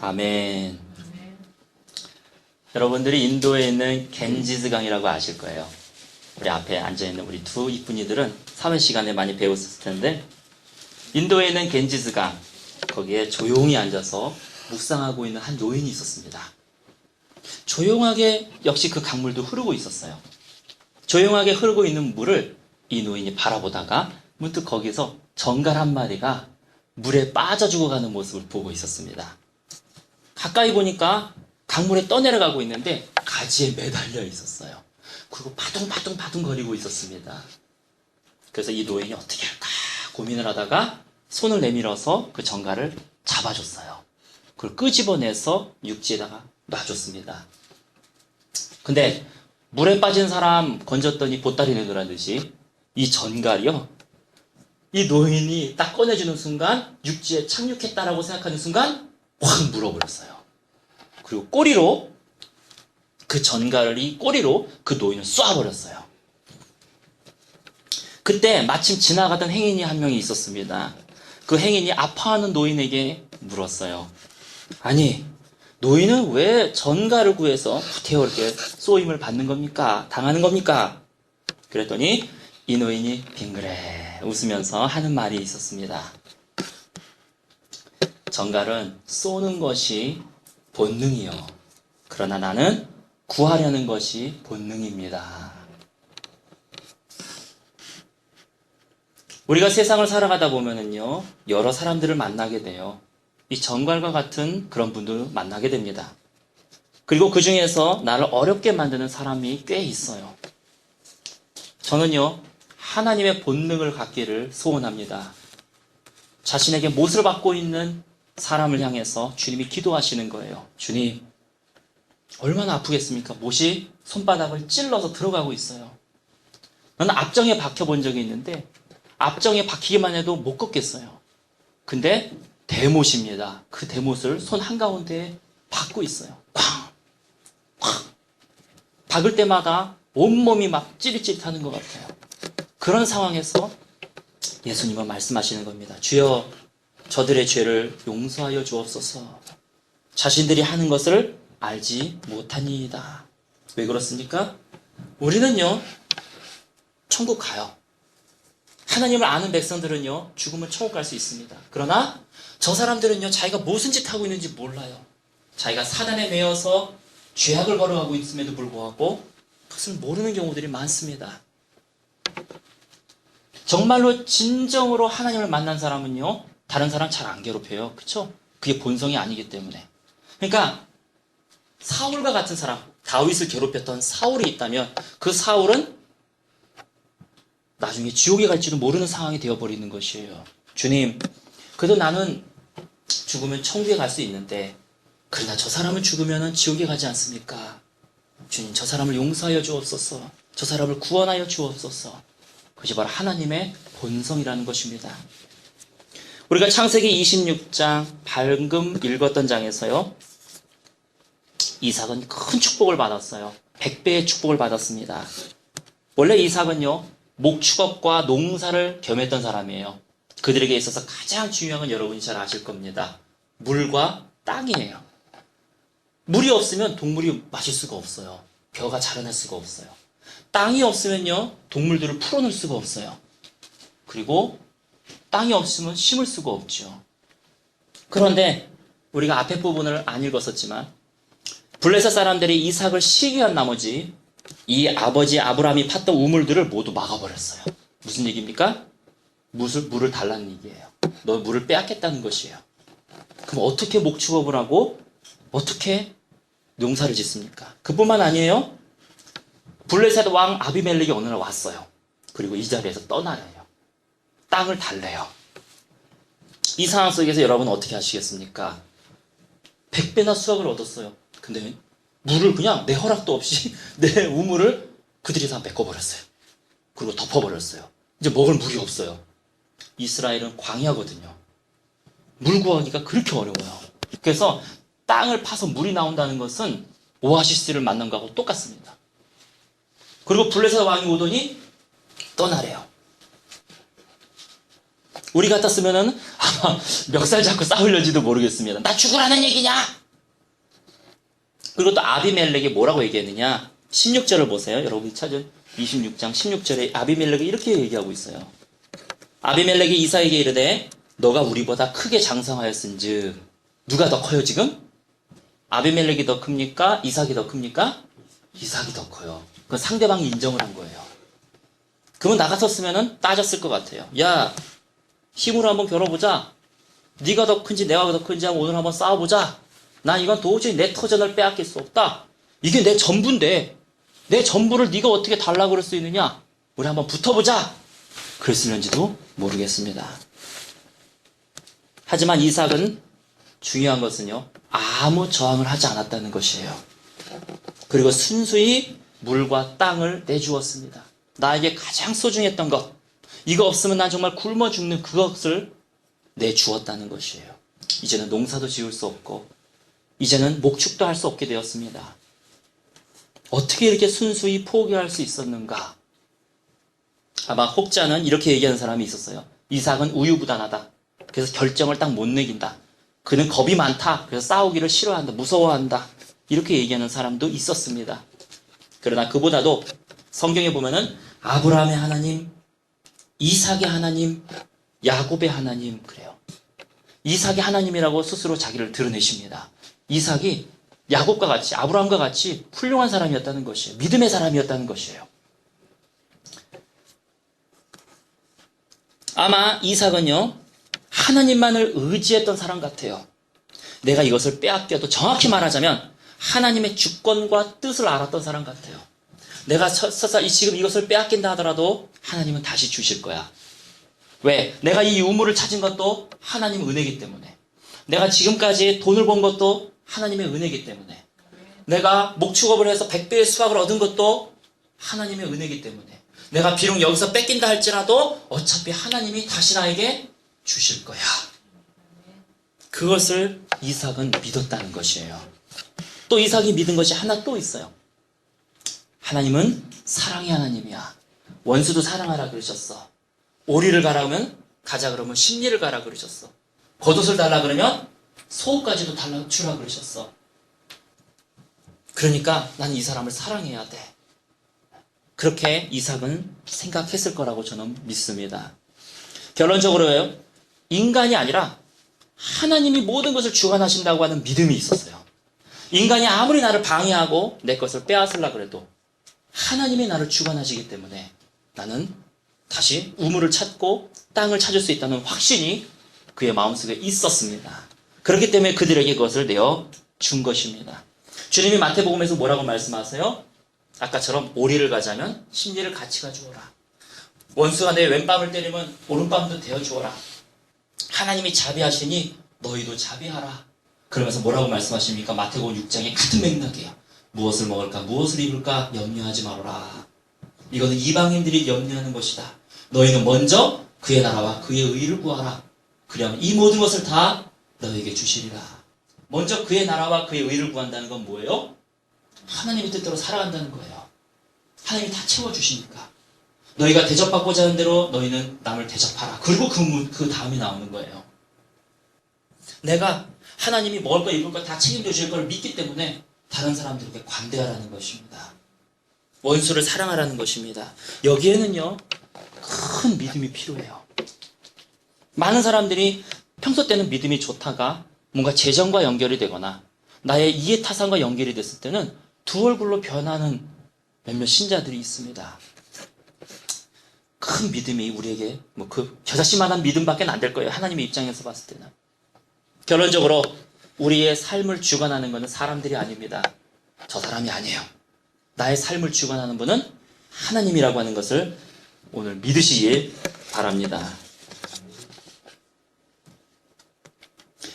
아멘. 여러분들이 인도에 있는 겐지스 강이라고 아실 거예요. 우리 앞에 앉아 있는 우리 두 이쁜이들은 사회 시간에 많이 배웠을 텐데 인도에 있는 겐지스 강 거기에 조용히 앉아서 묵상하고 있는 한 노인이 있었습니다. 조용하게 역시 그 강물도 흐르고 있었어요. 조용하게 흐르고 있는 물을 이 노인이 바라보다가 문득 거기서 정갈 한 마리가 물에 빠져 죽어가는 모습을 보고 있었습니다. 가까이 보니까 강물에 떠내려가고 있는데 가지에 매달려 있었어요. 그리고 파둥파둥 파둥거리고 있었습니다. 그래서 이 노인이 어떻게 할까 고민을 하다가 손을 내밀어서 그 정갈을 잡아줬어요. 그걸 끄집어내서 육지에다가 놔줬습니다. 근데 물에 빠진 사람 건졌더니 보따리 내놓으라듯이 이 전갈이요. 이 노인이 딱 꺼내주는 순간 육지에 착륙했다라고 생각하는 순간 확 물어버렸어요. 그리고 꼬리로 그 전갈이 꼬리로 그 노인을 쏴버렸어요. 그때 마침 지나가던 행인이 한 명이 있었습니다. 그 행인이 아파하는 노인에게 물었어요. 아니, 노인은 왜 전갈을 구해서 구태여 이렇게 쏘임을 받는 겁니까? 당하는 겁니까? 그랬더니 이 노인이 빙그레 웃으면서 하는 말이 있었습니다. 전갈은 쏘는 것이 본능이요. 그러나 나는 구하려는 것이 본능입니다. 우리가 세상을 살아가다 보면은요, 여러 사람들을 만나게 돼요. 이 전갈과 같은 그런 분들 만나게 됩니다. 그리고 그 중에서 나를 어렵게 만드는 사람이 꽤 있어요. 저는요, 하나님의 본능을 갖기를 소원합니다. 자신에게 못을 받고 있는 사람을 향해서 주님이 기도하시는 거예요. 주님, 얼마나 아프겠습니까? 못이 손바닥을 찔러서 들어가고 있어요. 나는 앞정에 박혀 본 적이 있는데, 앞정에 박히기만 해도 못 걷겠어요. 근데 대못입니다. 그 대못을 손 한가운데에 박고 있어요. 쾅! 쾅! 박을 때마다 온몸이 막 찌릿찌릿하는 것 같아요. 그런 상황에서 예수님은 말씀하시는 겁니다. 주여, 저들의 죄를 용서하여 주옵소서. 자신들이 하는 것을 알지 못하니이다. 왜 그렇습니까? 우리는요, 천국 가요. 하나님을 아는 백성들은요, 죽으면 천국 갈 수 있습니다. 그러나 저 사람들은요, 자기가 무슨 짓 하고 있는지 몰라요. 자기가 사단에 매여서 죄악을 걸어가고 있음에도 불구하고 그것을 모르는 경우들이 많습니다. 정말로 진정으로 하나님을 만난 사람은요, 다른 사람 잘 안 괴롭혀요. 그쵸? 그게 본성이 아니기 때문에. 그러니까, 사울과 같은 사람, 다윗을 괴롭혔던 사울이 있다면, 그 사울은 나중에 지옥에 갈지도 모르는 상황이 되어버리는 것이에요. 주님, 그래도 나는 죽으면 천국에 갈 수 있는데, 그러나 저 사람은 죽으면 지옥에 가지 않습니까? 주님, 저 사람을 용서하여 주옵소서. 저 사람을 구원하여 주옵소서. 그것이 바로 하나님의 본성이라는 것입니다. 우리가 창세기 26장 방금 읽었던 장에서요. 이삭은 큰 축복을 받았어요. 100배의 축복을 받았습니다. 원래 이삭은요. 목축업과 농사를 겸했던 사람이에요. 그들에게 있어서 가장 중요한 건 여러분이 잘 아실 겁니다. 물과 땅이에요. 물이 없으면 동물이 마실 수가 없어요. 벼가 자라날 수가 없어요. 땅이 없으면요, 동물들을 풀어놓을 수가 없어요. 그리고 땅이 없으면 심을 수가 없죠. 그런데 우리가 앞에 부분을 안 읽었었지만 블레셋 사람들이 이삭을 시기한 나머지 이 아버지 아브라함이 팠던 우물들을 모두 막아버렸어요. 무슨 얘기입니까? 물을, 물을 달라는 얘기예요. 너 물을 빼앗겠다는 것이에요. 그럼 어떻게 목축업을 하고 어떻게 농사를 짓습니까? 그뿐만 아니에요. 블레셋 왕 아비멜렉이 어느 날 왔어요. 그리고 이 자리에서 떠나요. 땅을 달래요. 이 상황 속에서 여러분 어떻게 하시겠습니까? 100배나 수확을 얻었어요. 근데 물을 그냥 내 허락도 없이 내 우물을 그들이 다 메꿔버렸어요. 그리고 덮어버렸어요. 이제 먹을 물이 없어요. 이스라엘은 광야거든요. 물 구하기가 그렇게 어려워요. 그래서 땅을 파서 물이 나온다는 것은 오아시스를 만난 거하고 똑같습니다. 그리고 블레셋 왕이 오더니 떠나래요. 우리 같았으면은 아마 멱살 잡고 싸우려지도 모르겠습니다. 나 죽으라는 얘기냐? 그리고 또 아비멜렉이 뭐라고 얘기했느냐? 16절을 보세요. 여러분이 찾은 26장 16절에 아비멜렉이 이렇게 얘기하고 있어요. 아비멜렉이 이사에게 이르되 너가 우리보다 크게 장성하였은즉 누가 더 커요 지금? 아비멜렉이 더 큽니까? 이삭이 더 큽니까? 이삭이 더 커요. 그 상대방이 인정을 한 거예요. 그러면 나갔었으면 따졌을 것 같아요. 야 힘으로 한번 겨뤄보자. 네가 더 큰지 내가 더 큰지 한번 오늘 한번 싸워보자. 난 이건 도저히 내 터전을 빼앗길 수 없다. 이게 내 전부인데 내 전부를 네가 어떻게 달라고 그럴 수 있느냐? 우리 한번 붙어보자. 그랬을는지도 모르겠습니다. 하지만 이삭은 중요한 것은요, 아무 저항을 하지 않았다는 것이에요. 그리고 순수히 물과 땅을 내주었습니다. 나에게 가장 소중했던 것, 이거 없으면 난 정말 굶어 죽는 그것을 내주었다는 것이에요. 이제는 농사도 지을 수 없고, 이제는 목축도 할 수 없게 되었습니다. 어떻게 이렇게 순수히 포기할 수 있었는가? 아마 혹자는 이렇게 얘기하는 사람이 있었어요. 이삭은 우유부단하다. 그래서 결정을 딱 못 내긴다. 그는 겁이 많다. 그래서 싸우기를 싫어한다. 무서워한다. 이렇게 얘기하는 사람도 있었습니다. 그러나 그보다도 성경에 보면은 아브라함의 하나님, 이삭의 하나님, 야곱의 하나님 그래요. 이삭의 하나님이라고 스스로 자기를 드러내십니다. 이삭이 야곱과 같이 아브라함과 같이 훌륭한 사람이었다는 것이에요. 믿음의 사람이었다는 것이에요. 아마 이삭은요, 하나님만을 의지했던 사람 같아요. 내가 이것을 빼앗겨도 정확히 말하자면 하나님의 주권과 뜻을 알았던 사람 같아요. 내가 서서 이 지금 이것을 빼앗긴다 하더라도 하나님은 다시 주실 거야. 왜? 내가 이 유물을 찾은 것도 하나님 은혜기 때문에. 내가 지금까지 돈을 번 것도 하나님의 은혜기 때문에. 내가 목축업을 해서 100배의 수확을 얻은 것도 하나님의 은혜기 때문에. 내가 비록 여기서 뺏긴다 할지라도 어차피 하나님이 다시 나에게 주실 거야. 그것을 이삭은 믿었다는 것이에요. 또 이삭이 믿은 것이 하나 또 있어요. 하나님은 사랑의 하나님이야. 원수도 사랑하라 그러셨어. 오리를 가라 그러면 가자 그러면 심리를 가라 그러셨어. 겉옷을 달라 그러면 속까지도 달라 주라 그러셨어. 그러니까 나는 이 사람을 사랑해야 돼. 그렇게 이삭은 생각했을 거라고 저는 믿습니다. 결론적으로요, 인간이 아니라 하나님이 모든 것을 주관하신다고 하는 믿음이 있었어요. 인간이 아무리 나를 방해하고 내 것을 빼앗으려 그래도 하나님이 나를 주관하시기 때문에 나는 다시 우물을 찾고 땅을 찾을 수 있다는 확신이 그의 마음속에 있었습니다. 그렇기 때문에 그들에게 그것을 내어 준 것입니다. 주님이 마태복음에서 뭐라고 말씀하세요? 아까처럼 오리를 가자면 심리를 같이 가주어라. 원수가 내 왼밤을 때리면 오른밤도 대어 주어라. 하나님이 자비하시니 너희도 자비하라. 그러면서 뭐라고 말씀하십니까? 마태복음 6장에 같은 맥락이에요. 무엇을 먹을까, 무엇을 입을까 염려하지 말아라. 이거는 이방인들이 염려하는 것이다. 너희는 먼저 그의 나라와 그의 의를 구하라. 그러면 이 모든 것을 다 너에게 주시리라. 먼저 그의 나라와 그의 의를 구한다는 건 뭐예요? 하나님의 뜻대로 살아간다는 거예요. 하나님이 다 채워주시니까. 너희가 대접받고자 하는 대로 너희는 남을 대접하라. 그리고 그, 문- 그 다음이 나오는 거예요. 내가 하나님이 먹을 거 입을 거 다 책임져 주실 걸 믿기 때문에 다른 사람들에게 관대하라는 것입니다. 원수를 사랑하라는 것입니다. 여기에는요, 큰 믿음이 필요해요. 많은 사람들이 평소 때는 믿음이 좋다가 뭔가 재정과 연결이 되거나 나의 이해 타산과 연결이 됐을 때는 두 얼굴로 변하는 몇몇 신자들이 있습니다. 큰 믿음이 우리에게 뭐 그 겨자씨만한 믿음밖에 안 될 거예요. 하나님의 입장에서 봤을 때는. 결론적으로 우리의 삶을 주관하는 것은 사람들이 아닙니다. 저 사람이 아니에요. 나의 삶을 주관하는 분은 하나님이라고 하는 것을 오늘 믿으시길 바랍니다.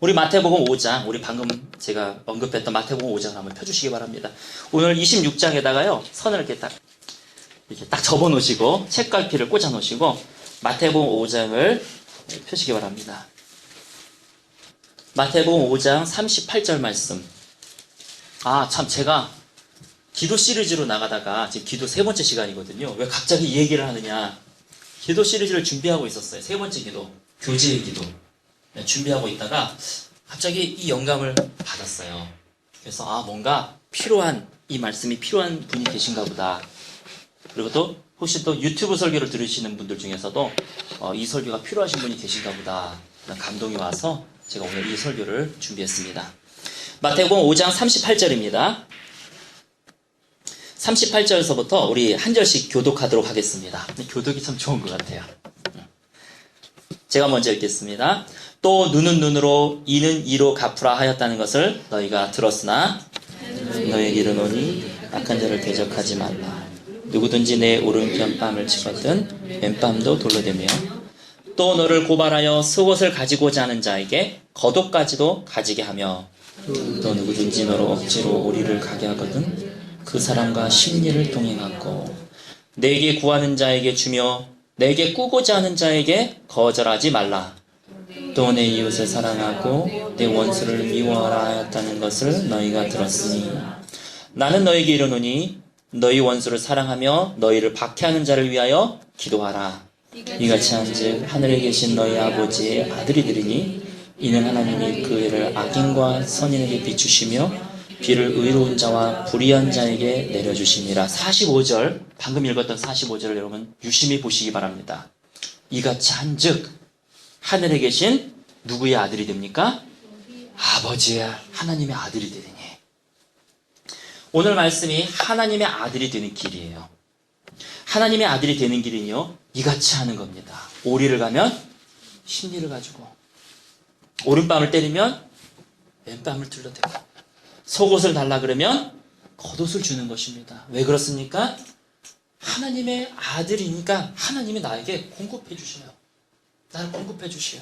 우리 마태복음 5장, 우리 방금 제가 언급했던 마태복음 5장을 한번 펴주시기 바랍니다. 오늘 26장에다가요, 선을 이렇게 딱, 이렇게 딱 접어 놓으시고, 책갈피를 꽂아 놓으시고, 마태복음 5장을 펴시기 바랍니다. 마태복음 5장 38절 말씀. 아, 참, 제가 기도 시리즈로 나가다가 지금 기도 세 번째 시간이거든요. 왜 갑자기 이 얘기를 하느냐. 기도 시리즈를 준비하고 있었어요. 세 번째 기도. 교제의 기도 네, 준비하고 있다가 갑자기 이 영감을 받았어요. 그래서 아 뭔가 필요한 이 말씀이 필요한 분이 계신가 보다. 그리고 또 혹시 또 유튜브 설교를 들으시는 분들 중에서도 어, 이 설교가 필요하신 분이 계신가 보다. 감동이 와서 제가 오늘 이 설교를 준비했습니다. 마태복음 5장 38절입니다. 38절에서부터 우리 한 절씩 교독하도록 하겠습니다. 교독이 참 좋은 것 같아요. 제가 먼저 읽겠습니다. 또 눈은 눈으로 이는 이로 갚으라 하였다는 것을 너희가 들었으나 너희에게 이르노니 악한 자를 대적하지 말라. 누구든지 내 오른편 뺨을 치거든 왼뺨도 돌로 대며 또 너를 고발하여 속옷을 가지고자 하는 자에게 겉옷까지도 가지게 하며 또 누구든지 너로 억지로 오리를 가게 하거든 그 사람과 심리를 동행하고 내게 구하는 자에게 주며 내게 꾸고자 하는 자에게 거절하지 말라. 또 내 이웃을 사랑하고 내 원수를 미워하라 하였다는 것을 너희가 들었으니 나는 너에게 이르노니 너희 원수를 사랑하며 너희를 박해하는 자를 위하여 기도하라. 이같이 한즉 하늘에 계신 너희 아버지의 아들이 되리니 이는 하나님이 그 애를 악인과 선인에게 비추시며 비를 의로운 자와 불의한 자에게 내려주심이라. 45절 방금 읽었던 45절을 여러분 유심히 보시기 바랍니다. 이같이 한즉 하늘에 계신 누구의 아들이 됩니까? 아버지의 하나님의 아들이 되리니. 오늘 말씀이 하나님의 아들이 되는 길이에요. 하나님의 아들이 되는 길은요, 이같이 하는 겁니다. 오리를 가면 심리를 가지고, 오른밤을 때리면 왼밤을 둘러대고, 속옷을 달라 그러면 겉옷을 주는 것입니다. 왜 그렇습니까? 하나님의 아들이니까 하나님이 나에게 공급해 주셔요. 나를 공급해 주시오.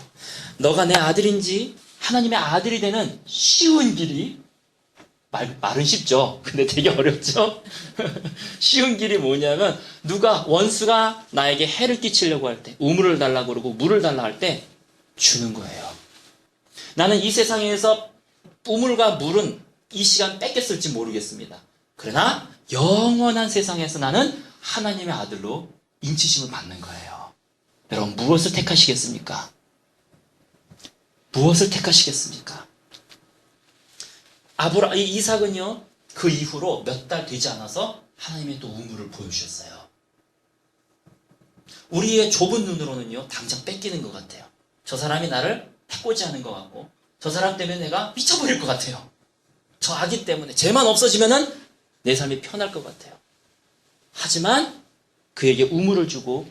너가 내 아들인지 하나님의 아들이 되는 쉬운 길이 말, 말은 쉽죠. 근데 되게 어렵죠. 쉬운 길이 뭐냐면 누가 원수가 나에게 해를 끼치려고 할 때 우물을 달라고 그러고 물을 달라 할 때 주는 거예요. 나는 이 세상에서 우물과 물은 이 시간 뺏겼을지 모르겠습니다. 그러나 영원한 세상에서 나는 하나님의 아들로 인치심을 받는 거예요. 여러분 무엇을 택하시겠습니까? 무엇을 택하시겠습니까? 아브라 이 이삭은요 그 이후로 몇 달 되지 않아서 하나님의 또 우물을 보여주셨어요. 우리의 좁은 눈으로는요 당장 뺏기는 것 같아요. 저 사람이 나를 해코지 하는 것 같고 저 사람 때문에 내가 미쳐버릴 것 같아요. 저 아기 때문에 쟤만 없어지면은 내 삶이 편할 것 같아요. 하지만 그에게 우물을 주고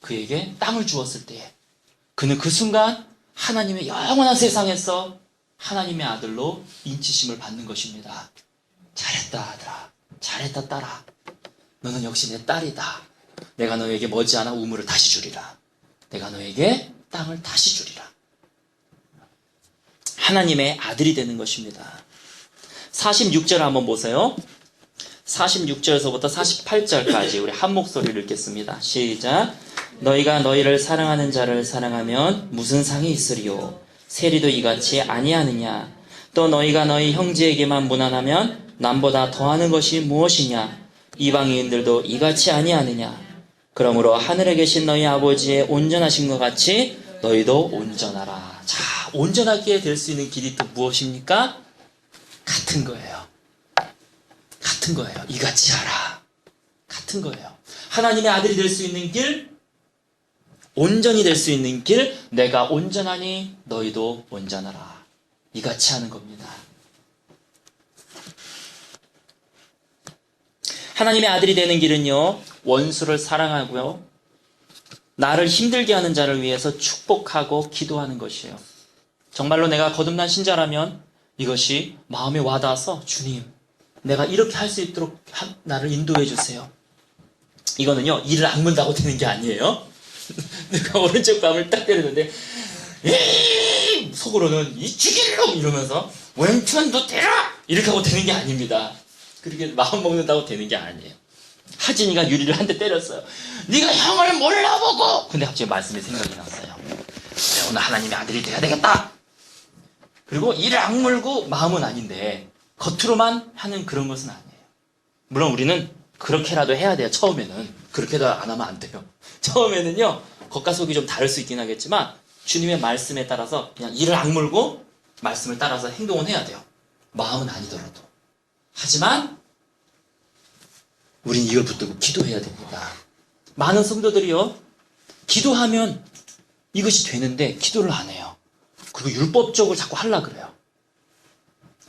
그에게 땅을 주었을 때에 그는 그 순간 하나님의 영원한 세상에서 하나님의 아들로 인치심을 받는 것입니다. 잘했다 아들아. 잘했다 딸아. 너는 역시 내 딸이다. 내가 너에게 머지않아 우물을 다시 주리라. 내가 너에게 땅을 다시 주리라. 하나님의 아들이 되는 것입니다. 46절 한번 보세요. 46절에서부터 48절까지 우리 한 목소리를 읽겠습니다. 시작. 너희가 너희를 사랑하는 자를 사랑하면 무슨 상이 있으리요? 세리도 이같이 아니하느냐? 또 너희가 너희 형제에게만 무난하면 남보다 더하는 것이 무엇이냐? 이방인들도 이같이 아니하느냐? 그러므로 하늘에 계신 너희 아버지의 온전하신 것 같이 너희도 온전하라. 자, 온전하게 될 수 있는 길이 또 무엇입니까? 같은 거예요. 같은 거예요. 이같이 하라. 같은 거예요. 하나님의 아들이 될 수 있는 길, 온전히 될 수 있는 길, 내가 온전하니 너희도 온전하라. 이같이 하는 겁니다. 하나님의 아들이 되는 길은요, 원수를 사랑하고요, 나를 힘들게 하는 자를 위해서 축복하고 기도하는 것이에요. 정말로 내가 거듭난 신자라면 이것이 마음에 와닿아서 주님, 내가 이렇게 할 수 있도록 하- 나를 인도해 주세요. 이거는요, 이를 악문다고 되는 게 아니에요. 내가 오른쪽 뺨을 딱 때리는데, 에이! 속으로는 이 죽이려고 이러면서 왼편도 때라! 이렇게 하고 되는 게 아닙니다. 그렇게 마음 먹는다고 되는 게 아니에요. 하진이가 유리를 한 대 때렸어요. 네가 형을 몰라보고! 근데 갑자기 말씀이 생각이 났어요. 오늘 하나님의 아들이 돼야 되겠다! 그리고 이를 악물고 마음은 아닌데 겉으로만 하는 그런 것은 아니에요. 물론 우리는 그렇게라도 해야 돼요. 처음에는 그렇게도 안 하면 안 돼요. 처음에는요 겉과 속이 좀 다를 수 있긴 하겠지만 주님의 말씀에 따라서 그냥 이를 악물고 말씀을 따라서 행동은 해야 돼요. 마음은 아니더라도. 하지만 우린 이걸 붙들고 기도해야 됩니다. 많은 성도들이요. 기도하면 이것이 되는데 기도를 안 해요. 그리고 율법적으로 자꾸 하려 그래요.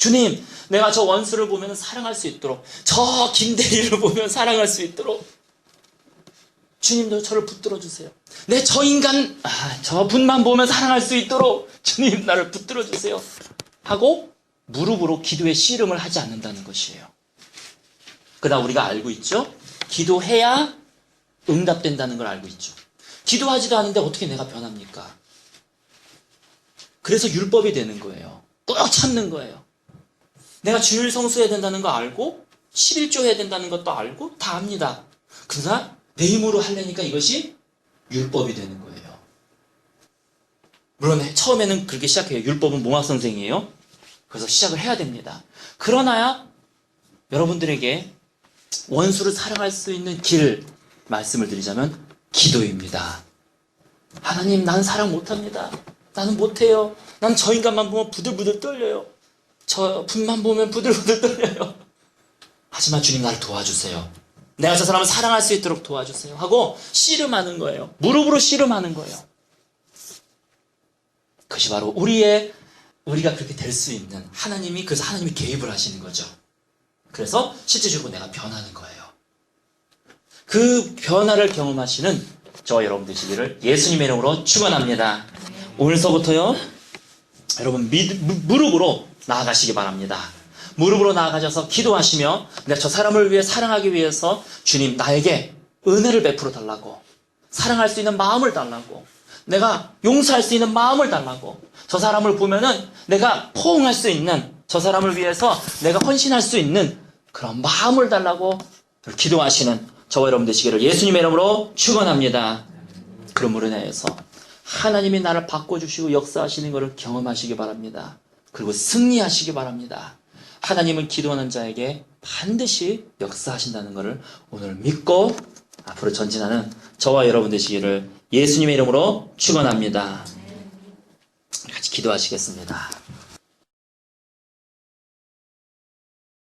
주님, 내가 저 원수를 보면 사랑할 수 있도록, 저 김대리를 보면 사랑할 수 있도록, 주님도 저를 붙들어 주세요. 내 저 인간, 아, 저 분만 보면 사랑할 수 있도록, 주님 나를 붙들어 주세요. 하고, 무릎으로 기도의 씨름을 하지 않는다는 것이에요. 그러나 우리가 알고 있죠? 기도해야 응답된다는 걸 알고 있죠. 기도하지도 않은데 어떻게 내가 변합니까? 그래서 율법이 되는 거예요. 꾹 참는 거예요. 내가 주일 성수해야 된다는 거 알고 11조 해야 된다는 것도 알고 다 압니다. 그러나 내 힘으로 하려니까 이것이 율법이 되는 거예요. 물론 처음에는 그렇게 시작해요. 율법은 몽학 선생이에요. 그래서 시작을 해야 됩니다. 그러나야 여러분들에게 원수를 사랑할 수 있는 길 말씀을 드리자면 기도입니다. 하나님, 난 사랑 못합니다. 나는 못해요. 난 저 인간만 보면 부들부들 떨려요. 저 분만 보면 부들부들 떨려요. 하지만 주님 나를 도와주세요. 내가 저 사람을 사랑할 수 있도록 도와주세요. 하고 씨름하는 거예요. 무릎으로 씨름하는 거예요. 그것이 바로 우리의 우리가 그렇게 될 수 있는 하나님이 그래서 하나님이 개입을 하시는 거죠. 그래서 실제적으로 내가 변하는 거예요. 그 변화를 경험하시는 저와 여러분 되시기를 예수님의 이름으로 축원합니다. 오늘서부터요. 여러분 미- 무- 무릎으로 나아가시기 바랍니다. 무릎으로 나아가셔서 기도하시며 내가 저 사람을 위해 사랑하기 위해서 주님 나에게 은혜를 베풀어 달라고 사랑할 수 있는 마음을 달라고 내가 용서할 수 있는 마음을 달라고 저 사람을 보면은 내가 포옹할 수 있는 저 사람을 위해서 내가 헌신할 수 있는 그런 마음을 달라고 기도하시는 저와 여러분 되시기를 예수님의 이름으로 축원합니다. 그러므로 인하여서 하나님이 나를 바꿔주시고 역사하시는 것을 경험하시기 바랍니다. 그리고 승리하시기 바랍니다. 하나님은 기도하는 자에게 반드시 역사하신다는 것을 오늘 믿고 앞으로 전진하는 저와 여러분 되시기를 예수님의 이름으로 축원합니다. 같이 기도하시겠습니다.